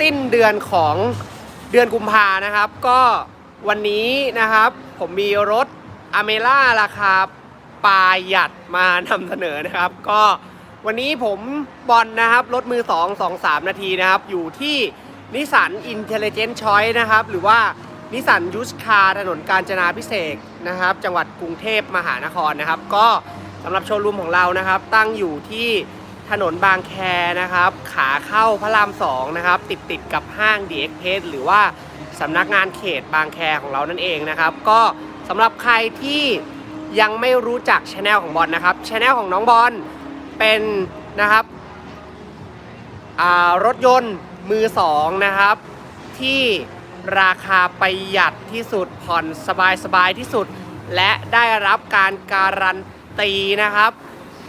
สิ้นเดือนของเดือนกุมภานะครับ ก็วันนี้นะครับ ผมมีรถอเมล่าราคาปลาหยัดมานำเสนอนะครับ ก็วันนี้ผมบอลนะครับรถมือ 2 2 3 นาทีนะครับ อยู่ที่นิสสันอินเทลเจนต์ชอยนะครับ หรือว่านิสสันยูสคาถนนกาญจนาพิเศษนะครับ จังหวัดกรุงเทพมหานครนะครับ ก็สำหรับโชว์รูมของเรานะครับ ตั้งอยู่ที่ ถนนบางแคนะครับ ขาเข้าพระราม2นะครับ ติดติดกับห้างดีเอ็กเพสหรือว่าสำนักงานเขตบางแคของเรานั่นเองนะครับ ก็สำหรับใครที่ยังไม่รู้จักช anel ของบอลนะครับช anel ของน้องบอลเป็นนะครับรถยนต์มือสองนะครับ ที่ราคาประหยัดที่สุดผ่อนสบายๆที่สุด และได้รับการการันตีนะครับ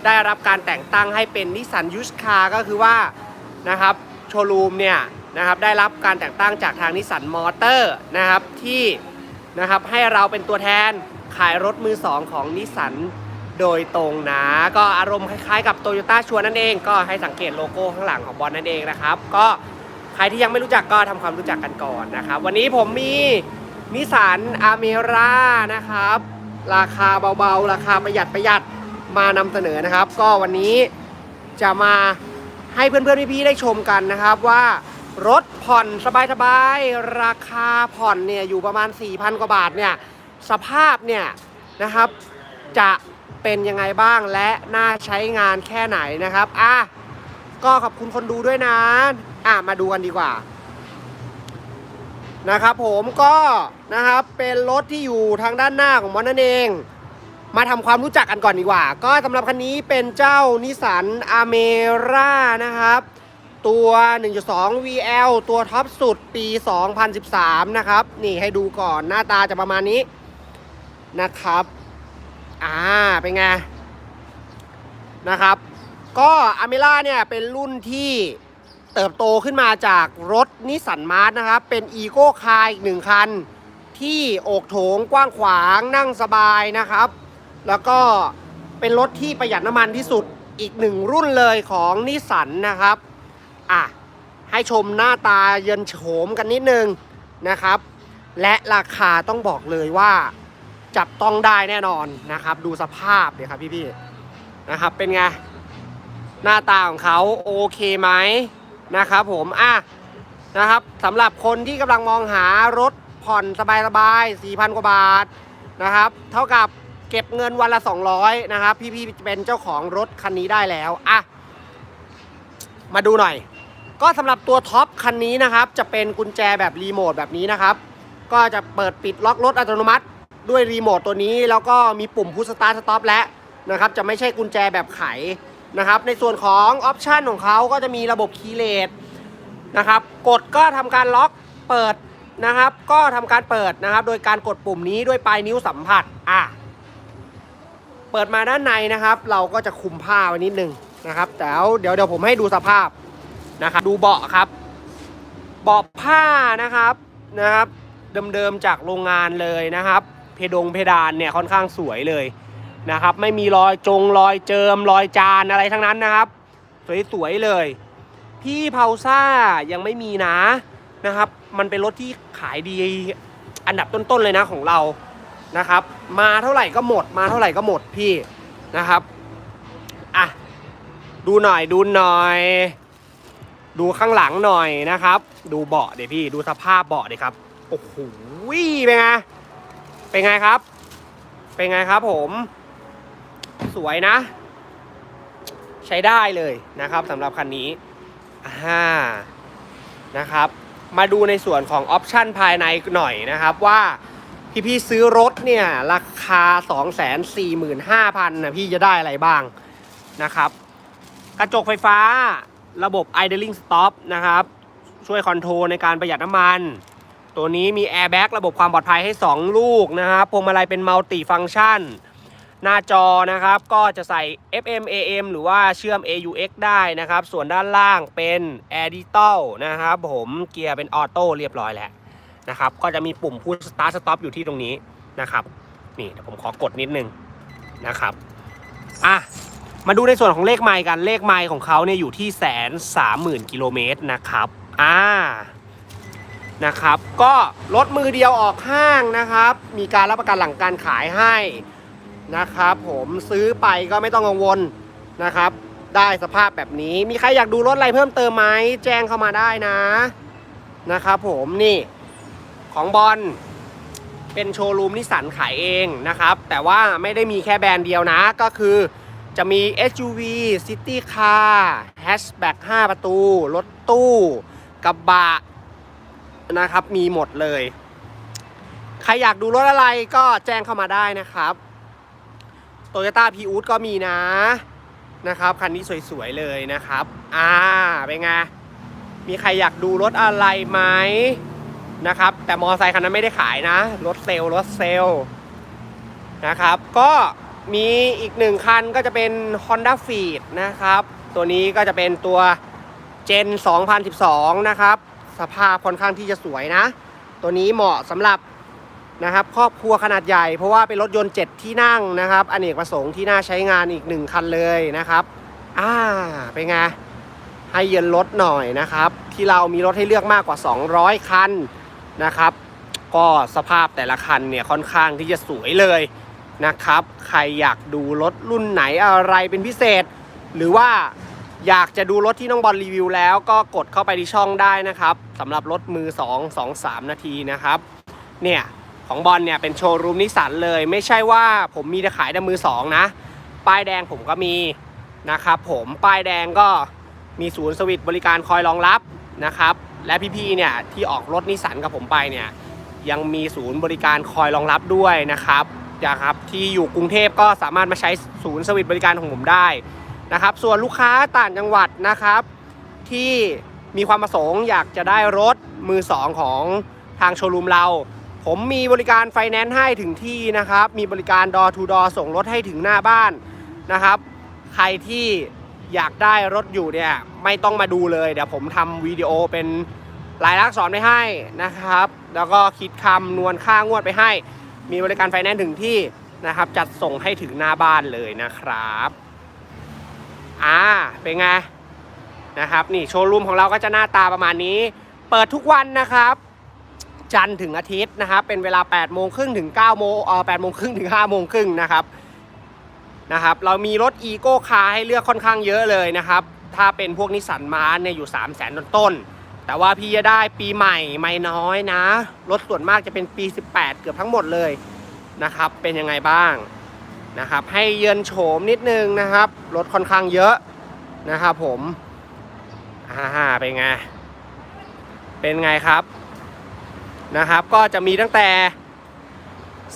ได้รับการแต่งตั้งให้เป็นนิสสันยูสคาก็คือว่านะครับโชว์รูมเนี่ยนะครับได้รับการแต่งตั้งจากทางนิสสันมอเตอร์นะครับที่นะครับให้เราเป็นตัวแทนขายรถมือสองของนิสสันโดยตรงนะ ก็อารมณ์คล้ายๆกับโตโยต้าชัวนั่นเองก็ให้สังเกตโลโก้ข้างหลังของบอลนั่นเองนะครับ ก็ใครที่ยังไม่รู้จักก็ทำความรู้จักกันก่อนนะครับ วันนี้ผมมีนิสสันอเมร่านะครับ ราคาเบาๆ ราคาประหยัดประหยัด มานำเสนอนะครับ ก็วันนี้จะมาให้เพื่อนๆพี่ๆได้ชมกันนะครับว่ารถผ่อนสบายๆราคาผ่อนเนี่ยอยู่ประมาณ 4,000 กว่าบาทเนี่ยสภาพเนี่ยนะครับจะเป็นยังไงบ้างและน่าใช้งานแค่ไหนนะครับอะก็ขอบคุณคนดูด้วยนะอะมาดูกันดีกว่านะครับผมก็นะครับเป็นรถที่อยู่ทางด้านหน้าของมันนั่นเอง มาทำความรู้จักกันก่อนดีกว่า ก็สำหรับคันนี้เป็นเจ้านิสันอเมร่านะครับ ตัว 1.2 VL ตัวท็อปสุดปี 2013 นะครับ นี่ให้ดูก่อนหน้าตาจะประมาณนี้นะครับ อ่า เป็นไง นะครับ ก็อเมร่าเนี่ยเป็นรุ่นที่เติบโตขึ้นมาจากรถนิสสันมาร์ทนะครับ เป็นอีโก้คาร์อีกหนึ่งคัน ที่อกโถงกว้างขวางนั่งสบายนะครับ แล้วก็เป็นรถที่ประหยัดน้ำมันที่สุดอีกหนึ่งรุ่นเลยของนิสสันนะครับ อะ ให้ชมหน้าตาเยินโฉมกันนิดนึงนะครับ และราคาต้องบอกเลยว่าจับต้องได้แน่นอนนะครับ ดูสภาพเดี๋ยวครับพี่ๆนะครับ เป็นไง หน้าตาของเขาโอเคไหมนะครับผม อะนะครับสำหรับคนที่กำลังมองหารถผ่อนสบายๆ4,000 กว่าบาทนะครับ เท่ากับ เก็บเงินวันละ 200 นะครับ พี่ๆเป็นเจ้าของรถคันนี้ได้แล้วอะมาดูหน่อย ก็สำหรับตัวท็อปคันนี้นะครับ จะเป็นกุญแจแบบรีโมทแบบนี้นะครับ ก็จะเปิดปิดล็อกรถอัตโนมัติด้วยรีโมทตัวนี้ แล้วก็มีปุ่มพุชสตาร์ทสต็อปแล้วนะครับ จะไม่ใช่กุญแจแบบไขนะครับ ในส่วนของออปชันของเขาก็จะมีระบบคีย์เลสนะครับ กดก็ทำการล็อกเปิดนะครับ ก็ทำการเปิดนะครับ โดยการกดปุ่มนี้ด้วยปลายนิ้วสัมผัสอะ เปิดมาด้านในนะครับ เราก็จะคุมผ้าไว้นิดนึงนะครับแต่เดี๋ยวเดี๋ยวผมให้ดูสภาพนะครับดูเบาะครับ เบาะผ้านะครับนะครับ เดิมๆจากโรงงานเลยนะครับ เพดงเพดานเนี่ยค่อนข้างสวยเลยนะครับ ไม่มีรอยจงรอยเจิมรอยจานอะไรทั้งนั้นนะครับ สวยๆเลย พี่เพาซ่ายังไม่มีนะนะครับ มันเป็นรถที่ขายดีอันดับต้นๆเลยนะของเรา นะครับ มาเท่าไหร่ก็หมด มาเท่าไหร่ก็หมดพี่นะครับอะดูหน่อยดูหน่อย ดูข้างหลังหน่อยนะครับ ดูเบาะเดี๋ยวพี่ดูสภาพเบาะเดี๋ยครับโอ้โหเป็นไงเป็นไงครับ เป็นไงครับผม สวยนะ ใช้ได้เลยนะครับสำหรับคันนี้อ่านะครับ มาดูในส่วนของออปชันภายในหน่อยนะครับว่า พี่พี่ๆซื้อรถเนี่ยราคา 245,000นะพี่จะได้อะไรบ้างนะครับ กระจกไฟฟ้าระบบ idling stop นะครับ ช่วยคอนโทรลในการประหยัดน้ำมัน ตัวนี้มี airbag ระบบความปลอดภัยให้ 2 ลูกนะครับพวงมาลัยเป็น multi function หน้าจอนะครับก็จะใส่ FM AM หรือว่าเชื่อม AUX ได้นะครับ ส่วนด้านล่างเป็น Air Digital นะครับ ผมเกียร์เป็นออโต้เรียบร้อยแล้ว นะครับ ก็จะมีปุ่ม push start stop อยู่ที่ตรงนี้นะครับ นี่เดี๋ยวผมขอกดนิดนึงนะครับอะมาดูในส่วนของเลขไมล์กันเลขไมล์ของเขาเนี่ยอยู่ที่แสนสามหมื่นกิโลเมตรนะครับอ่านะครับ ก็รถมือเดียวออกห้างนะครับ มีการรับประกันหลังการขายให้นะครับ ผมซื้อไปก็ไม่ต้องกังวลนะครับ ได้สภาพแบบนี้มีใครอยากดูรถอะไรเพิ่มเติมไหมแจ้งเข้ามาได้นะนะครับ ผมนี่ ของบอลเป็นโชว์รูมนิสสันขายเองนะครับ แต่ว่าไม่ได้มีแค่แบรนด์เดียวนะ ก็คือจะมี SUV City Car Hatchback 5 ประตู รถตู้กระบะนะครับ มีหมดเลย ใครอยากดูรถอะไรก็แจ้งเข้ามาได้นะครับโตโยต้าพีอูดก็มีนะนะครับ คันนี้สวยๆเลยนะครับ อ่า เป็นไง มีใครอยากดูรถอะไรไหม นะครับ แต่มอเตอร์ไซค์คันนั้นไม่ได้ขายนะ รถเซลล์รถเซลล์นะครับ ก็มีอีกหนึ่งคันก็จะเป็น Honda f e e d นะครับ ตัวนี้ก็จะเป็นตัว Gen 2012 นะครับ สภาพค่อนข้างที่จะสวยนะ ตัวนี้เหมาะสำหรับนะครับครอบครัวขนาดใหญ่ เพราะว่าเป็นรถยนต์ 7 ที่นั่งนะครับอเนกประสงค์ที่น่าใช้งานอีกหนึ่งคันเลยนะครับอ่าเป็นไงให้เย็นรถหน่อยนะครับ ที่เรามีรถให้เลือกมากกว่า 200 คัน นะครับ ก็สภาพแต่ละคันเนี่ยค่อนข้างที่จะสวยเลยนะครับ ใครอยากดูรถรุ่นไหนอะไรเป็นพิเศษ หรือว่าอยากจะดูรถที่น้องบอลรีวิวแล้วก็กดเข้าไปที่ช่องได้นะครับสำหรับรถมือ 2 2 3 นาทีนะครับ เนี่ยของบอลเนี่ยเป็นโชว์รูมนิสสันเลย ไม่ใช่ว่าผมมีแต่ขายแต่มือ 2 นะ ป้ายแดงผมก็มีนะครับผมป้ายแดงก็มีศูนย์สวิตบริการคอยรองรับนะครับ และพี่ๆเนี่ยที่ออกรถนิสสันกับผมไปเนี่ยยังมีศูนย์บริการคอยรองรับด้วยนะครับนะครับที่อยู่กรุงเทพก็สามารถมาใช้ศูนย์สวิตบริการของผมได้นะครับ ส่วนลูกค้าต่างจังหวัดนะครับ ที่มีความประสงค์อยากจะได้รถมือสองของทางโชว์รูมเรา ผมมีบริการไฟแนนซ์ให้ถึงที่นะครับ มีบริการดอทูดอส่งรถให้ถึงหน้าบ้านนะครับ ใครที่ อยากได้รถอยู่เนี่ยไม่ต้องมาดูเลยเดี๋ยวผมทำวิดีโอเป็นรายลักษณ์อักษรไปให้นะครับ แล้วก็คิดคำนวณค่างวดไปให้ มีบริการไฟแนนซ์ถึงที่นะครับ จัดส่งให้ถึงหน้าบ้านเลยนะครับอ่าเป็นไงนะครับนี่โชว์รูมของเราก็จะหน้าตาประมาณนี้ เปิดทุกวันนะครับ จันทร์ถึงอาทิตย์นะครับ เป็นเวลา8โมงครึ่งถึง9โมงเอ่อ8โมงครึ่งถึง5โมงครึ่งนะครับ นะครับเรามีรถอีโก้คาให้เลือกค่อนข้างเยอะเลยนะครับ ถ้าเป็นพวกนิสสันมาร์เนี่ยอยู่ 3 0 0 0 0 0ต้นๆแต่ว่าพี่จะได้ปีใหม่ไม่น้อยนะ รถส่วนมากจะเป็นปี 18 เกือบทั้งหมดเลยนะครับ เป็นยังไงบ้างนะครับ ให้เยือนโฉมนิดนึงนะครับ รถค่อนข้างเยอะนะครับผมอ่าเป็นไง เป็นไงครับนะครับ ก็จะมีตั้งแต่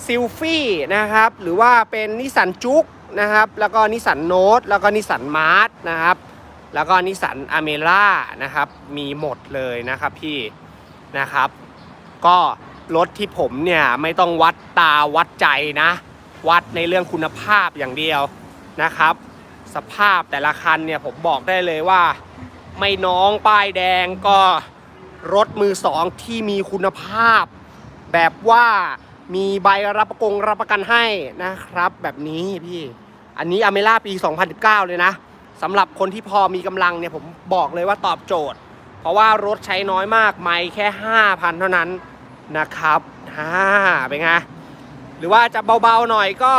ซิลฟี่นะครับ หรือว่าเป็นนิสสันจุก นะครับ แล้วก็นิสสันโนตแล้วก็นิสสันมาร์ทนะครับ แล้วก็นิสสันอเมร่านะครับ มีหมดเลยนะครับพี่นะครับ ก็รถที่ผมเนี่ยไม่ต้องวัดตาวัดใจนะ วัดในเรื่องคุณภาพอย่างเดียวนะครับ สภาพแต่ละคันเนี่ยผมบอกได้เลยว่า ไม่น้องป้ายแดงก็รถมือสองที่มีคุณภาพ แบบว่า มีใบรับประกงรับประกันให้นะครับ แบบนี้พี่ อันนี้อเมล่าปี 2019 เลยนะสำหรับคนที่พอมีกำลังเนี่ยผมบอกเลยว่าตอบโจทย์ เพราะว่ารถใช้น้อยมากไม่แค่ 5,000 เท่านั้นนะครับฮ่าเป็นไงหรือว่าจะเบาๆหน่อยก็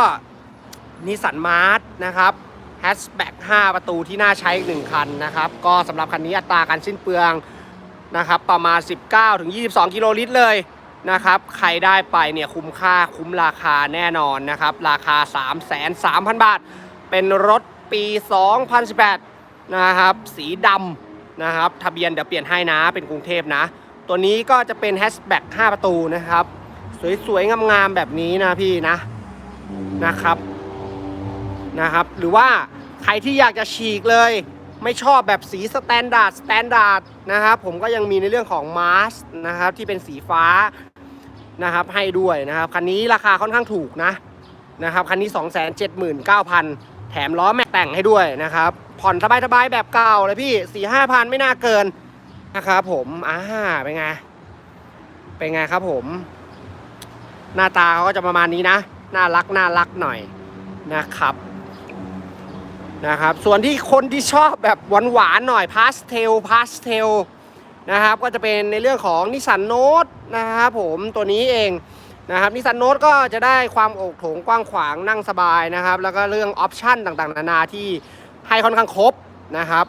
นิสสันมาร์ทนะครับแฮชแบ็ก5ประตูที่น่าใช้อีกหนึ่งคันนะครับ ก็สำหรับคันนี้อัตราการสิ้นเปลืองนะครับ ประมาณ 19ถึง22 กิโลลิตรเลย นะครับ ใครได้ไปเนี่ยคุ้มค่าคุ้มราคาแน่นอนนะครับ ราคา 3 3 0 0 0 บาท เป็นรถปี 2018 นะครับ สีดำนะครับ ทะเบียนเดี๋ยวเปลี่ยนให้นะ เป็นกรุงเทพนะ ตัวนี้ก็จะเป็นแฮชแบ็ก5ประตูนะครับ สวยๆ งามๆ แบบนี้นะพี่นะ นะครับ นะครับ หรือว่าใครที่อยากจะฉีกเลยไม่ชอบแบบสีสแตนดาร์ดสแตนดาร์ดนะครับผมก็ยังมีในเรื่องของมาสนะครับที่เป็นสีฟ้า นะครับให้ด้วยนะครับคันนี้ราคาค่อนข้างถูกนะนะครับคันนี้ 279,000 แถมล้อแม็กแต่งให้ด้วยนะครับผ่อนสบายๆแบบเก่าเลยพี่4 5พันไม่น่าเกินนะครับผมอ่าเป็นไงเป็นไงครับผม หน้าตาเขาก็จะประมาณนี้นะ น่ารักน่ารักหน่อยนะครับนะครับ ส่วนที่คนที่ชอบแบบหวานๆหน่อยพาสเทลพาสเทล นะครับก็จะเป็นในเรื่องของนิสสันโนตนะครับผมตัวนี้เองนะครับนิสสันโนตก็จะได้ความโอกโถงกว้างขวางนั่งสบายนะครับ แล้วก็เรื่องออปชันต่างๆ นานาที่ให้ค่อนข้างครบนะครับ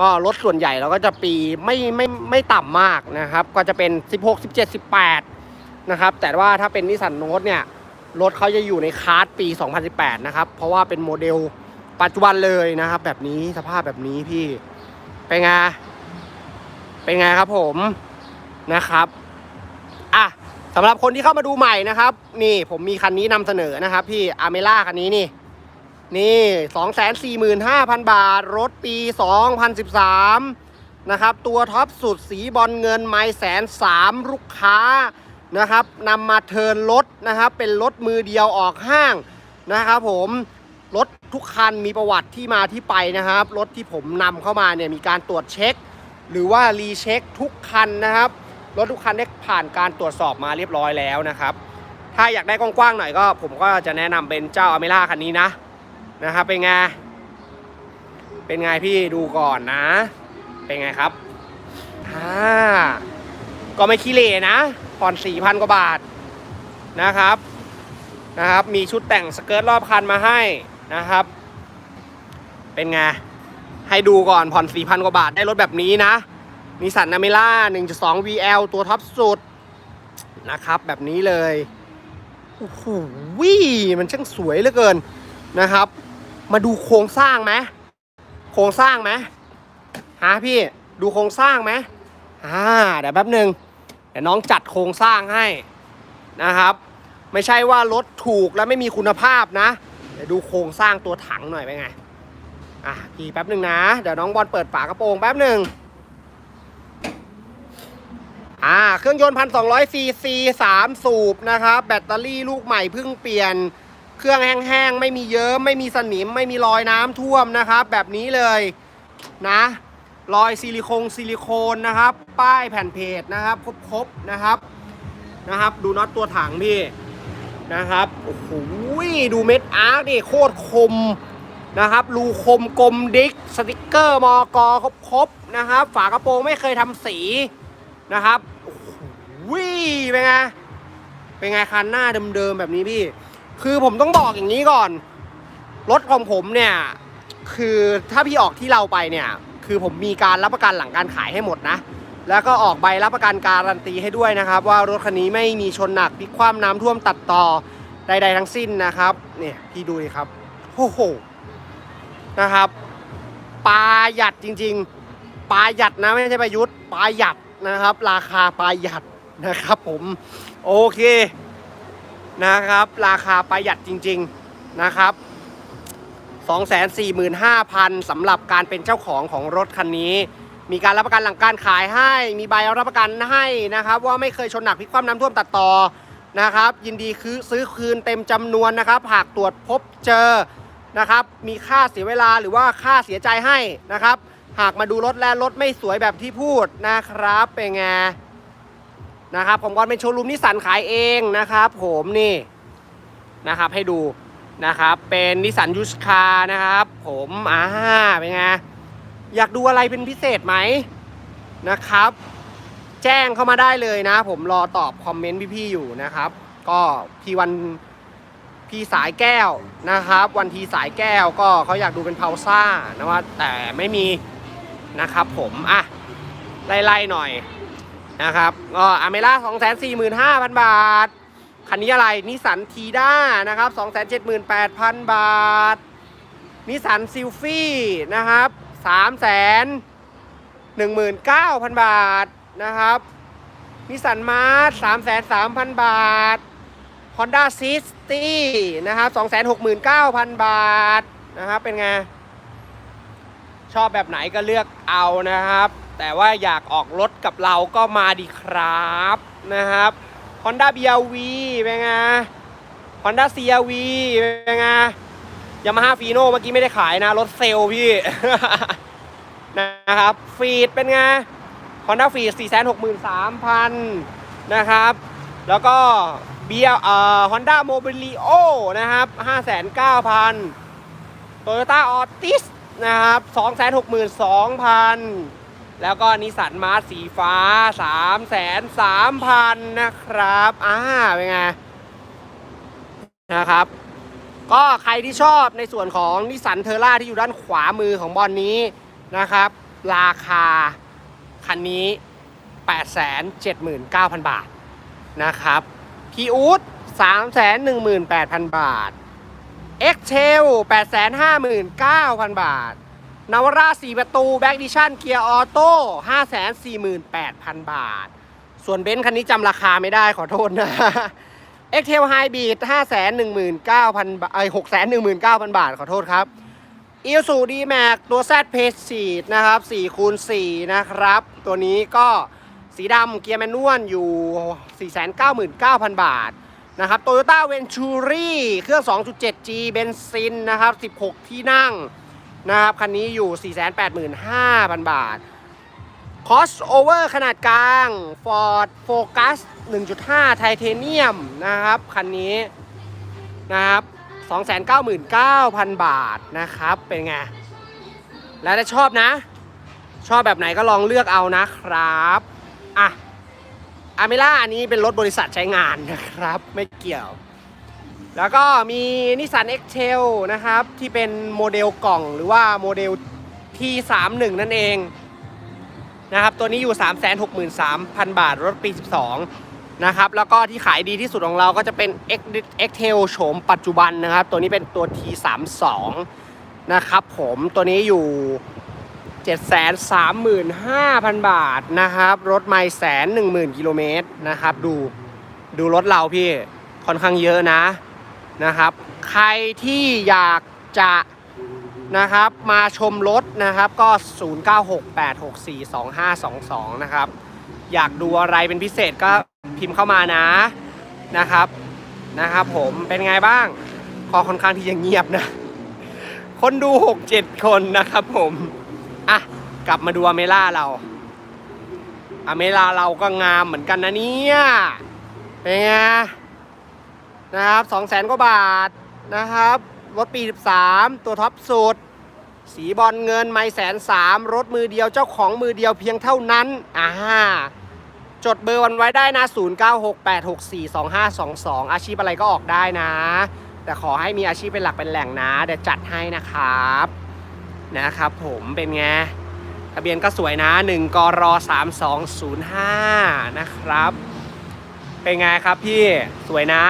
ก็รถส่วนใหญ่เราก็จะปีไม่ไม่ไม่ต่ำมากนะครับ ก็จะเป็น 16 17 18 นะครับ แต่ว่าถ้าเป็นนิสสันโนตเนี่ยรถเขาจะอยู่ในคาร์ดปี 2018 นะครับ เพราะว่าเป็นโมเดลปัจจุบันเลยนะครับ แบบนี้สภาพแบบนี้พี่เป็นไง เป็นไงครับผมนะครับอะสำหรับคนที่เข้ามาดูใหม่นะครับ นี่ผมมีคันนี้นำเสนอนะครับ พี่อาเมล่าคันนี้นี่ นี่สองแสนสี่หมื่นห้าพันบาท รถปี2013นะครับตัวท็อปสุดสีบอลเงินไม้แสนสามลูกค้านะครับนำมาเทิร์นรถนะครับ เป็นรถมือเดียวออกห้างนะครับผมรถทุกคันมีประวัติที่มาที่ไปนะครับ รถที่ผมนำเข้ามาเนี่ยมีการตรวจเช็ค หรือว่ารีเช็คทุกคันนะครับ รถทุกคันได้ผ่านการตรวจสอบมาเรียบร้อยแล้วนะครับ ถ้าอยากได้กว้างๆหน่อยก็ ผมก็จะแนะนำเป็นเจ้าอเมล่าคันนี้นะนะครับเป็นไง เป็นไงพี่ดูก่อนนะ เป็นไงครับอ่าก็ไม่ขี้เหร่นะผ่อนสี่พันกว่าบาทนะครับนะครับ มีชุดแต่งสเกิร์ตรอบคันมาให้นะครับ เป็นไง ให้ดูก่อนผ่อนสี่พันกว่าบาทได้รถแบบนี้นะนิสสันนาเมล่า1.2 VL ตัวท็อปสุดนะครับ แบบนี้เลยโอ้โหมันช่างสวยเหลือเกินนะครับ มาดูโครงสร้างไหมโครงสร้างไหมฮะพี่ดูโครงสร้างไหมอ่าเดี๋ยวแป๊บหนึ่งเดี๋ยวน้องจัดโครงสร้างให้นะครับ ไม่ใช่ว่ารถถูกแล้วไม่มีคุณภาพนะเดี๋ยวดูโครงสร้างตัวถังหน่อยเป็นไง อะพี่แป๊บหนึ่งนะ เดี๋ยวน้องบอลเปิดฝากระโปรงแป๊บหนึ่งอ่าเครื่องยนต์พันสองร้อยซีซีสามสูบนะครับ แบตเตอรี่ลูกใหม่เพิ่งเปลี่ยน เครื่องแห้งๆ ไม่มีเยิ้มไม่มีสนิม ไม่มีรอยน้ำท่วมนะครับ แบบนี้เลยนะ รอยซิลิโคนซิลิโคนนะครับ ป้ายแผ่นเพจนะครับ ครบๆนะครับนะครับ ดูน็อตตัวถังพี่นะครับ โอ้โหดูเม็ดอาร์คดิโคตรคม นะครับรูคมกลมดิกสติกเกอร์มอกอครบๆนะครับ ฝากระโปรงไม่เคยทำสีนะครับโอ้โหเป็นไงเป็นไงคันหน้าเดิมๆแบบนี้พี่ คือผมต้องบอกอย่างนี้ก่อนรถของผมเนี่ยคือถ้าพี่ออกที่เราไปเนี่ยคือผมมีการรับประกันหลังการขายให้หมดนะ แล้วก็ออกใบรับประกันการันตีให้ด้วยนะครับ ว่ารถคันนี้ไม่มีชนหนักพิกคว่ำน้ำท่วมตัดต่อใดๆทั้งสิ้นนะครับ เนี่ยพี่ดูดิครับโอ้โห นะครับปลาหยัดจริง ๆปลาหยัดนะไม่ใช่ประยุทธ์ปลาหยัดนะครับ ราคาปลาหยัดนะครับ ผมโอเคนะครับ ราคาประหยัดจริง ๆนะครับ245,000สำหรับการเป็นเจ้าของของรถคันนี้ มีการรับประกันหลังการขายให้ มีใบรับประกันให้นะครับ ว่าไม่เคยชนหนักพลิกคว่ำน้ำท่วมตัดต่อนะครับ ยินดีคือซื้อคืนเต็มจำนวนนะครับ หากตรวจพบเจอ นะครับ มีค่าเสียเวลาหรือว่าค่าเสียใจให้นะครับ หากมาดูรถและรถไม่สวยแบบที่พูดนะครับ เป็นไงนะครับผมก็เป็นโชว์รูมนิสสันขายเองนะครับ ผมนี่นะครับให้ดูนะครับ เป็นนิสสันยูสคานะครับ ผมอ่าเป็นไงอยากดูอะไรเป็นพิเศษไหมนะครับ แจ้งเข้ามาได้เลยนะ ผมรอตอบคอมเมนต์พี่ๆอยู่นะครับ ก็พี่วัน พี่สายแก้วนะครับ วันทีสายแก้วก็เขาอยากดูเป็นเพาซ่านะว่าแต่ไม่มีนะครับผมอะไล่ๆหน่อยนะครับก็อเมร่า245,000 บาท คันนี้อะไรนิสันทีด้านะครับ 278,000 บาทนิสันซิลฟี่นะครับ319,000 บาทนะครับนิสันมาร์ท303,000 บาท Honda City นะครับ269,000 บาทนะครับ เป็นไง ชอบแบบไหนก็เลือกเอานะครับ แต่ว่าอยากออกรถกับเราก็มาดีครับนะครับ Honda BRV เป็นไง Honda CRV เป็นไง Yamaha Fino เมื่อกี้ไม่ได้ขายนะ รถเซลพี่ นะครับฟีดเป็นไง Honda ฟีด463,000นะครับ แล้วก็ เบียเอ่อ Honda Mobilio นะครับ509,000 Toyota Altis นะครับ262,000แล้วก็นิสสันมาร์สีฟ้า3 3 0 0 0นะครับอ่าเป็นไงนะครับ ก็ใครที่ชอบในส่วนของนิสสันเทอร่าที่อยู่ด้านขวามือของบอลนี้นะครับ ราคาคันนี้ 879,000 บาทนะครับ พีอูด318,000บาท x t a i l 859,000บาท นาวาร่า4ประตูแบ็กดิชั่นเกียร์ออโต้548,000บาท ส่วนเบนซ์คันนี้จำราคาไม่ได้ขอโทษนะ x t a i l Hybrid 519,000บาทไอ้619,000บาทขอโทษครับอีสูดีแม็กตัว Z p a c e นะครับ4คูณ4นะครับ ตัวนี้ก็สีดำเกียร์แมนนวลอยู่ 499,000 บาทนะครับ Toyota Venturi เครื่อง 2.7G เบนซินนะครับ 16 ที่นั่งนะครับ คันนี้อยู่ 485,000 บาท crossover ขนาดกลาง Ford Focus 1.5 ไทเทเนียมนะครับ คันนี้นะครับ 299,000 บาทนะครับ เป็นไง แล้วถ้าชอบนะ ชอบแบบไหนก็ลองเลือกเอานะครับ อะ อาเมล่าอันนี้เป็นรถบริษัทใช้งานนะครับ ไม่เกี่ยว แล้วก็มีนิสสัน X-Trail นะครับ ที่เป็นโมเดลกล่องหรือว่าโมเดล T31 นั่นเองนะครับ ตัวนี้อยู่ 363,000 บาทรถปี 12 นะครับ แล้วก็ที่ขายดีที่สุดของเราก็จะเป็น X X Tail โฉมปัจจุบันนะครับ ตัวนี้เป็นตัว T32 นะครับผมตัวนี้อยู่ 735,000 บาทนะครับ รถไม่แสนหนึ่งหมื่นกิโลเมตรนะครับ ดูดูรถเราพี่ค่อนข้างเยอะนะนะครับ ใครที่อยากจะนะครับ มาชมรถนะครับก็ 0968642522 นะครับ อยากดูอะไรเป็นพิเศษก็พิมพ์เข้ามานะนะครับนะครับผมเป็นไงบ้างก็ค่อนข้างที่จะเงียบนะ คนดู 6-7 คนนะครับผม อะ กลับมาดูอเมล่าเรา อเมล่าเราก็งามเหมือนกันนะเนี่ยเป็นไงนะครับสองแสนกว่าบาทนะครับรถปี 13 ตัวท็อปสุด สีบอลเงินไม่แสนสามรถมือเดียวเจ้าของมือเดียวเพียงเท่านั้นอ่าจดเบอร์วันไว้ได้นะ 0968642522 อาชีพอะไรก็ออกได้นะ แต่ขอให้มีอาชีพเป็นหลักเป็นแหล่งนะ เดี๋ยวจัดให้นะครับ นะครับผมเป็นไงทะเบียนก็สวยนะ 1กร3205 นะครับ เป็นไงครับพี่ สวยนะ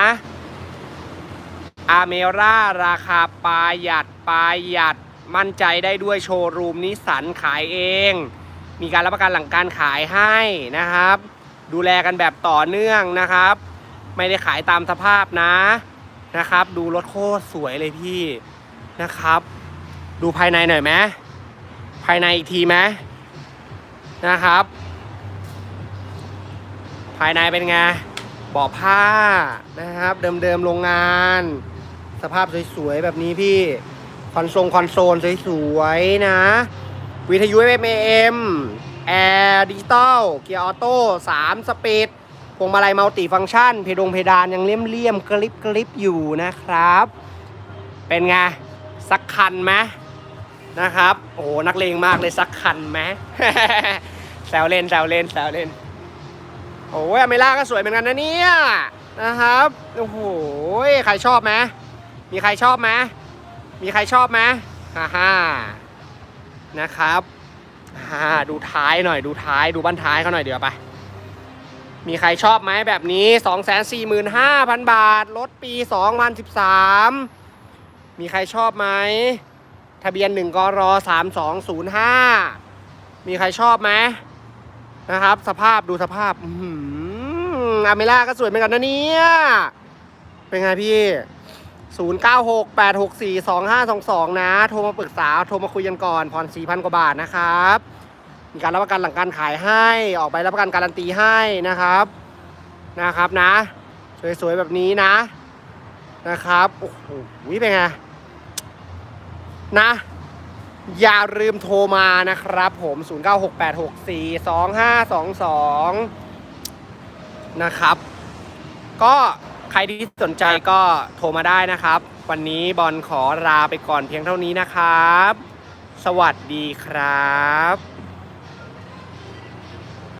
อาเมร่าราคาประหยัดประหยัดมั่นใจได้ด้วยโชว์รูมนิสันขายเอง มีการรับประกันหลังการขายให้นะครับ ดูแลกันแบบต่อเนื่องนะครับ ไม่ได้ขายตามสภาพนะนะครับ ดูรถโคตรสวยเลยพี่นะครับ ดูภายในหน่อยไหมภายในอีกทีไหมนะครับ ภายในเป็นไงเบาะผ้านะครับ เดิมๆโรงงาน สภาพสวยๆแบบนี้พี่คอนโซลคอนโซลสวยๆนะ วิทยุ FM แอร์ดิจิตอลเกียร์ออโต้3สปีดพวงมาลัยมัลติฟังก์ชัน เพดงเพดานยังเลี่ยมๆกริบกริบๆอยู่นะครับ เป็นไง สักคันไหม นะครับ โอ้โหนักเลงมากเลยสักคันไหมแซวเล่นแซวเล่นแซวเล่นโอ้ยอเมล่าก็สวยเหมือนกันนะเนี่ยนะครับโอ้โหใครชอบไหมมีใครชอบไหมมีใครชอบไหมฮ่าฮ่านะครับฮ่าดูท้ายหน่อยดูท้ายดูบ้นท้ายเขาหน่อยเดี๋ยวไป มีใครชอบไหมแบบนี้ 245,000 บาทรถปี 2013 มีใครชอบไหม ทะเบียน1กร3205มีใครชอบไหมนะครับ สภาพดูสภาพอือหือเมล่าก็สวยเหมือนกันนะเนี่ยเป็นไงพี่ 0968642522 นะ โทรมาปรึกษา โทรมาคุยกันก่อนผ่อน4,000 กว่าบาทนะครับ มีการรับประกันหลังการขายให้ ออกใบรับประกันการันตีให้นะครับ นะครับนะ สวยๆ แบบนี้นะ นะครับ โอ้โห เป็นไง นะ อย่าลืมโทรมานะครับผม 0968642522 นะครับ ก็ใครที่สนใจก็โทรมาได้นะครับ วันนี้บอลขอลาไปก่อนเพียงเท่านี้นะครับ สวัสดีครับ